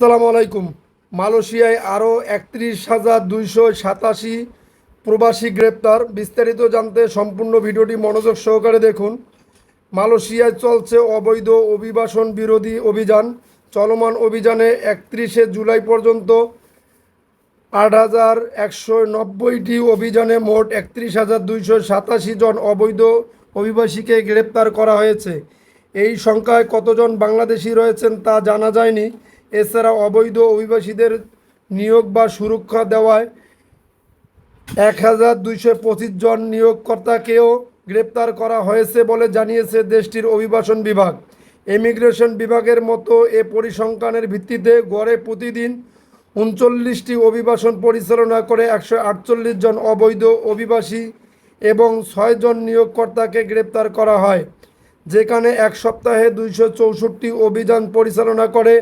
আসসালামু আলাইকুম। মালয়েশিয়ায় আরও একত্রিশ হাজার দুইশো সাতাশি প্রবাসী গ্রেপ্তার। বিস্তারিত জানতে সম্পূর্ণ ভিডিওটি মনোযোগ সহকারে দেখুন। মালয়েশিয়ায় চলছে অবৈধ অভিবাসন বিরোধী অভিযান। চলমান অভিযানে একত্রিশে জুলাই পর্যন্ত আট হাজার একশো নব্বইটি অভিযানে মোট একত্রিশ হাজার দুইশো সাতাশি জন অবৈধ অভিবাসীকে গ্রেপ্তার করা হয়েছে। এই সংখ্যায় কতজন বাংলাদেশি রয়েছেন তা জানা যায়নি। এছাড়া অবৈধ অভিবাসীদের নিয়োগ বা সুরক্ষা দেওয়ায় এক হাজার দুইশো পঁচিশ জন নিয়োগকর্তাকেও গ্রেপ্তার করা হয়েছে বলে জানিয়েছে দেশটির অভিবাসন বিভাগ। ইমিগ্রেশন বিভাগের মতো এ পরিসংখ্যানের ভিত্তিতে গড়ে প্রতিদিন উনচল্লিশটি অভিবাসন পরিচালনা করে একশো আটচল্লিশ জন অবৈধ অভিবাসী এবং ছয়জন নিয়োগকর্তাকে গ্রেপ্তার করা হয়, যেখানে এক সপ্তাহে দুইশো চৌষট্টি অভিযান পরিচালনা করে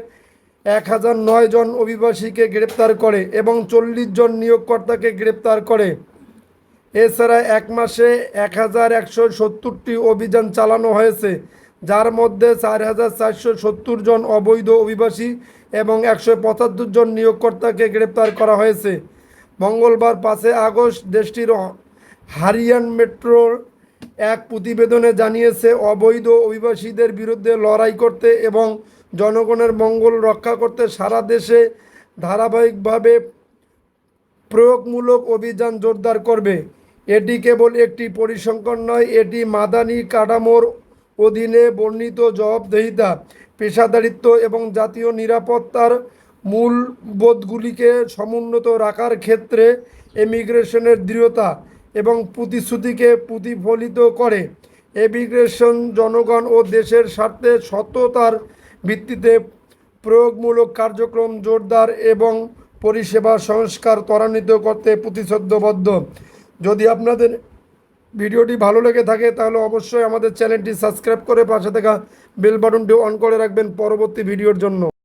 এক হাজার নয় জন অভিবাসীকে গ্রেপ্তার করে এবং চল্লিশ জন নিয়োগকর্তাকে গ্রেপ্তার করে। এছাড়া এক মাসে এক হাজার একশো সত্তরটি অভিযান চালানো হয়েছে, যার মধ্যে চার হাজার চারশো সত্তর জন অবৈধ অভিবাসী এবং একশো পঁচাত্তর জন নিয়োগকর্তাকে গ্রেপ্তার করা হয়েছে। মঙ্গলবার পাঁচে আগস্ট দেশটির হারিয়ান মেট্রোর এক প্রতিবেদনে জানিয়েছে, অবৈধ অভিবাসীদের বিরুদ্ধে লড়াই করতে এবং জনগণের মঙ্গল রক্ষা করতে সারা দেশে ধারাবাহিকভাবে প্রয়োগমূলক অভিযান জোরদার করবে। এটি কেবল একটি পরিসংখ্যান নয়, এটি মাদানী কাঠামোর অধীনে বর্ণিত জবাবদেহিতা, পেশাদারিত্ব এবং জাতীয় নিরাপত্তার মূল বোধগুলিকে সমুন্নত রাখার ক্ষেত্রে এমিগ্রেশনের দৃঢ়তা এবং প্রতিশ্রুতিকে প্রতিফলিত করে। এমিগ্রেশন জনগণ ও দেশের স্বার্থে সত্যতার ভিত্তিতে প্রয়োগমূলক কার্যক্রম জোরদার এবং পরিষেবা সংস্কার ত্বরান্বিত করতে প্রতিশ্রদ্ধবদ্ধ যদি আপনাদের ভিডিওটি ভালো লেগে থাকে, তাহলে অবশ্যই আমাদের চ্যানেলটি সাবস্ক্রাইব করে পাশে থাকা বেল বাটনটি অন করে রাখবেন পরবর্তী ভিডিওর জন্য।